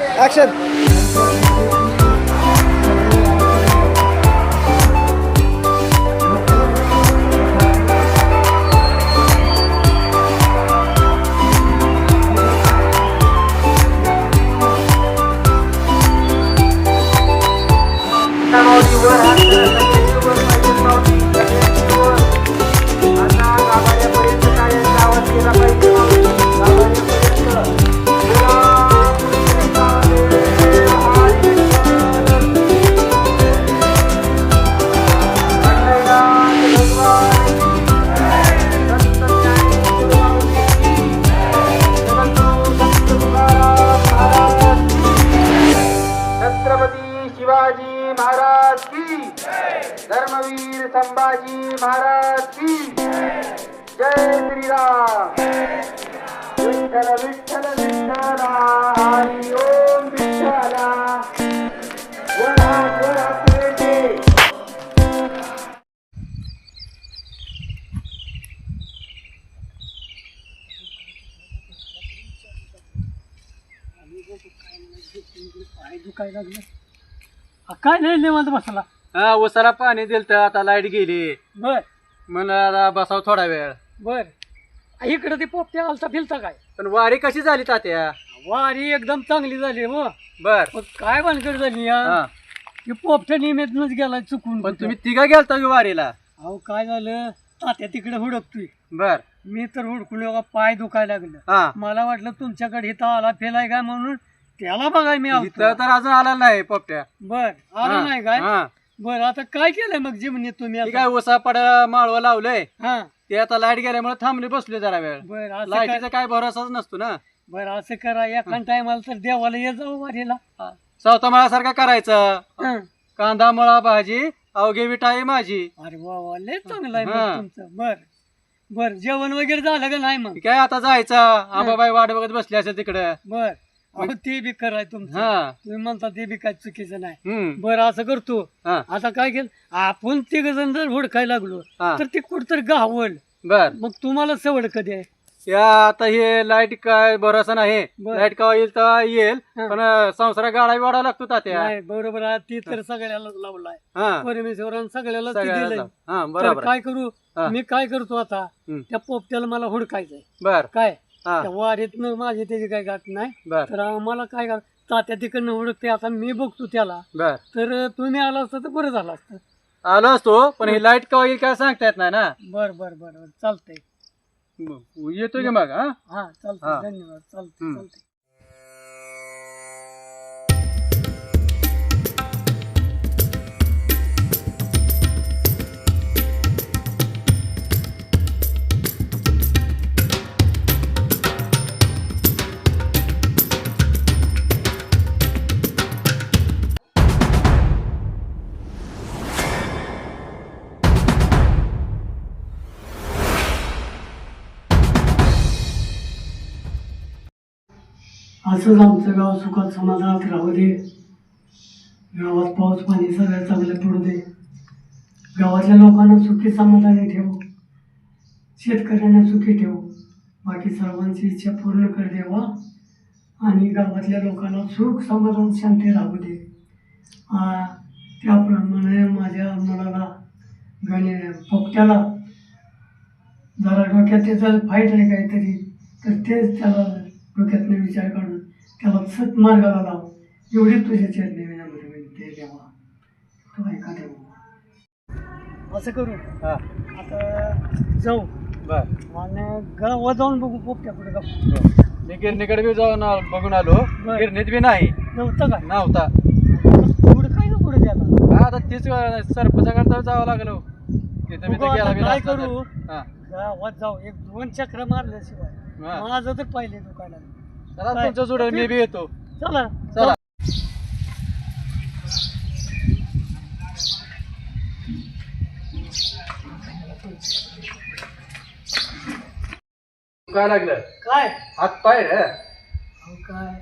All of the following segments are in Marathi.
Action! श्रीराम विठ्ठल विठ्ठल विठ्ठला हरी ओम विठ्ठला. वरा वरा पेटे पाय दुखायला लागलं हा, काय नाही निवांत बसला. हा उसाला पाणी दिलं तर आता लाइट गेली. बर. म्हणलं आता बसाव थोडा वेळ. बर. इकडे ते पोपट्या आलता फिरता काय? पण वारी कशी झाली तात्या? वारी एकदम चांगली झाली हो. बर. मग काय भानगड झाली या? हा. की पोपट्या निमित्तच गेला चुकून पण तुम्ही तिघा गेलता की वारीला? अहो काय झालं? तात्या तिकडे हुडकतोय. बर. मी तर हुडकून बघा पाय दुखायला लागलं. हा. मला वाटलं तुमच्याकडे इथं आला फेलाय काय म्हणून त्याला बघाय मी. इथं तर अजून आला नाही पोपट्या. बर आला नाही काय? हा. बर आता काय केलंय मग जीवनी तुम्ही ती आता? काय उसा पडा माळवं लावलंय? हा. ते आता लाइट गेल्यामुळे थांबले बसले जरा वेळ. बर असं काय लाईटीचा काय? भरोसाच नसतो ना. बरं असं करा एका टायमाला तर देवाला ये जाऊ वारीला. सावता मळासारखा करायचं. हं. कांदा मळा भाजी अवघे विटाई माझी. अरे वा वा लय चांगलं आहे हा. तुमचं. बर. बर जेवण वगैरे झालं का नाही मग? काय आता जायचं. आंबाबाई वाट बघत बसली असेल तिकडे. बर. अहो ते बी कराय तुमचं. हा. तुम्ही म्हणता ते बी काय चुकीचं नाही. हम्म. बरं असं करतो. हा. आता काय केलं? आपण तिघ जण जर हुडकायला लागलो हा. तर ते कुठतर गावल बर. मग तुम्हाला सवड कधी आहे? या आता हे लाइट काय भरोसा नाही. बर. लाइट का येईल तर येईल हा. पण संसारा गाडा वाढावं लागतो तात्या. नाही बरोबर आहे. ती तर सगळ्यालाच लावलाय. हा. परमेश्वरानं सगळ्याला ते सगळ्याला दिलंय. लाव. हा तर बरोबर. काय करू? हा. मी काय करतो आता? हम्म. त्या पोपट्याला मला हुडकायचंय. बर. काय? हा. त्या वारीतनं माझी त्याची काही गाठ नाही. बर. तर आम्हाला काय कर तात्या तिकडनं हुडकते आता मी बघतो त्याला. बर. तर तुम्ही आला असता तर बरं झालं असतं. आलो असतो पण ही लाइट का येईल काय सांगता येत नाही ना. बर बर बर बर. चालतंय. मग येतो की मग हा? हा हा. चालतंय धन्यवाद. चालतंय हम्म. चालतंय. असंच आमचं गाव सुखात समाधानात राहू दे. गावात पाऊस पाणी सगळं चांगलं पडू दे. गावातल्या लोकांना सुखी समाधानी ठेवू. शेतकऱ्यांना सुखी ठेवू. बाकी सर्वांची इच्छा पूर्ण कर देवा. आणि गावातल्या लोकांना सुख समाधान शांती राहू दे. त्याप्रमाणे माझ्या मुलाला गणे पोपट्याला जरा डोक्यात त्याचा फाईट आहे काहीतरी तर तेच त्याला डोक्यातनं विचार काढून त्याला सत मार्गाला लाव. एवढी तुझ्या चरणी विनम्र विनंती देवा. तो ऐका देवा. असं करू. हा. आता जाऊ. बर. आणि गावात जाऊन बघू पोपट्या कुठे का मी गिरणीकडे बी जाऊन बघून आलो. बर. गिरणीत बी नाही. नव्हतं काय नव्हता. पुढे काय ना पुढे त्याला? काय आता तीच सरपंचाकडे तर जावं लागलो तिथे मी बघू तर गेला आता बी काय नसता करू? हा. गावात जाऊ. एक दोन चक्र मारल्याशिवाय. हा. माझं तर पहिले दुकान चला काय? तुमच्या जोड मी बी येतो. चला. चला. काय लागलं? काय? हात पाय रे. अहो काय?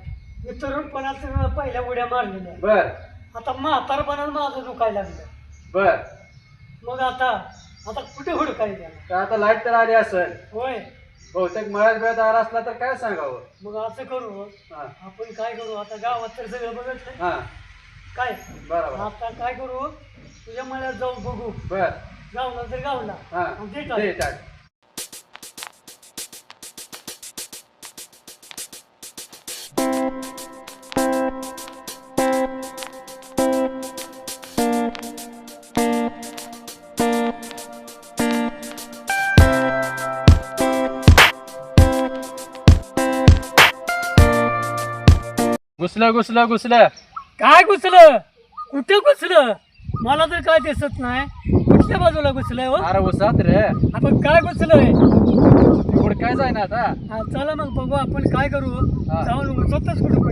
मी तरुणपणात पहिल्या उड्या मारलेल्या. बर. आता म्हातारपणात माझं दुखायला लागलं. बर. मग आता आता कुठे हुडकाय त्याला तर आता लाइट तर आली असेल. होय. बहुतेक मळ्यात बिळ्यात आला असला तर काय सांगावं? मग असं करू हा. आपण काय करू? आता गावात तर सगळं बघत हा. काय? बरोबर. आता काय करू? तुझ्या मळ्यात जाऊन बघू. बर. गावला तर गावला. हा. आणि ते दे टाक. टाक घुसलं घुसलं घुसलं. काय घुसलं? कुठे घुसलं? मला तर काय दिसत नाही. कुठल्या बाजूला घुसलंय हो? अरे उसात रे. आपण काय घुसलंय? पुढे काय जाय ना आता? हा, चला मग बघू आपण काय करू. हा. जाऊन उचलतच कुठं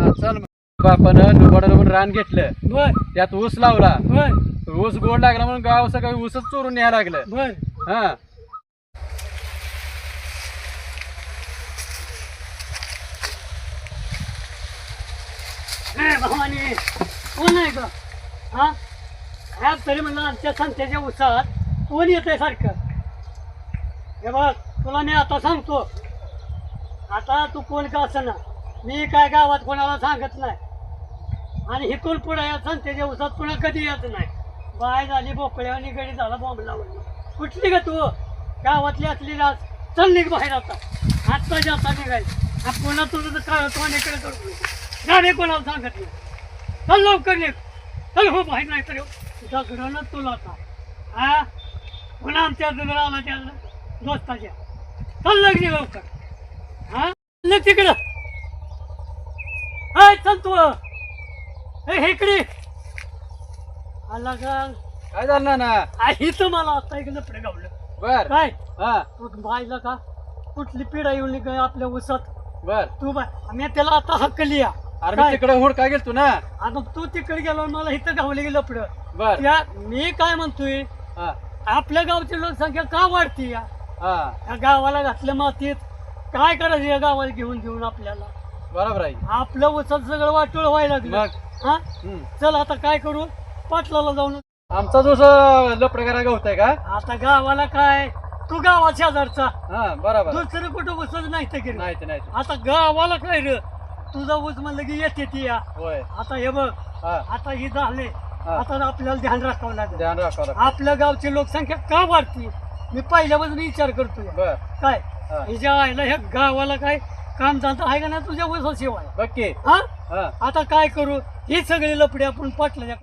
हा चल मग. आपण नुबाडाला रान घेतलं. बर. त्यात ऊस लावला. बर. ऊस गोड लागला म्हणून गाव सगळं ऊसच चोरून न्यायला लागलं. बर. हा. भवानी. कोण आहे का हा? ह्या तरी म्हणलं आमच्या संतेच्या उत्साहात कोण येतंय सारखं? हे बघ तुला मी आता सांगतो. आता तू कोण का ना? मी काय गावात कोणाला सांगत नाही. आणि इथून पुढे या संतेच्या उसात पुन्हा कधी येत नाही? बाय झाली बोकळ्या आणि गडी झाला बॉम्बला लावून. कुठली का तू? गावातली असली राज चल निघ बाहेर आता. आत्ता जाता निघायचं. हा पुन्हा तुझं तर आणि इकडे करू गाणे कोणाला सांगत नाही. चल लवकर निघ. चल हो बाहेर नाही तर दगडानं तुला आता. हा? पुन्हा आमच्या आला त्या दोस्ताच्या? चल लग्न लवकर. हा? लग तिकडं. हाय चल तू. हे इकडे. आला का काय झालं ना आई तर मला आता इकडे पुढे गावलं. बर. काय? हा. मग बायला का? कुठली पिढा येऊन आपल्या उसात. बर. तू बाय मी त्याला आता हक्कली या अरे मी तिकडे हुडका गेलतो ना. आता तू तिकडे गेलो मला इथं गावले गेलं पुढं बर. त्या मी काय म्हणतोय? हा. आपल्या गावची लोकसंख्या का वाढती या? हा. या गावाला घातल्या मातीत. काय करायचं या गावाला घेऊन घेऊन आपल्याला? बरोबर आहे. आपलं उसात सगळं वाटोळ व्हायला लागलं. मग? हा? हम्म. चल आता काय करू? पाटलाला जाऊन. आमचा जो लपडगारा गवत आहे का? आता गावाला काय? तू गावा शेजारचा. हा बरोबर. दुसरं कुठं उसच नाही तर नाही ते नाही ते. आता गावाला काय रे? तुझा ऊस म्हणलं की येते ती या. होय. आता हे बघ हा. आता ही झाले. हा. आता आपल्याला ध्यान राखावं लागेल. ध्यान राखावं लागतं. आपल्या गावची लोकसंख्या का वाढती? मी पहिल्यापासून विचार करतोय. बर. काय? हा. हिच्या आईला ह्या गावाला काय काम जाणतं आहे का ना तुझ्या ऊसाशिवाय? बघ की हा? हा. आता काय करू? ही सगळी लपडी आपण पाटलं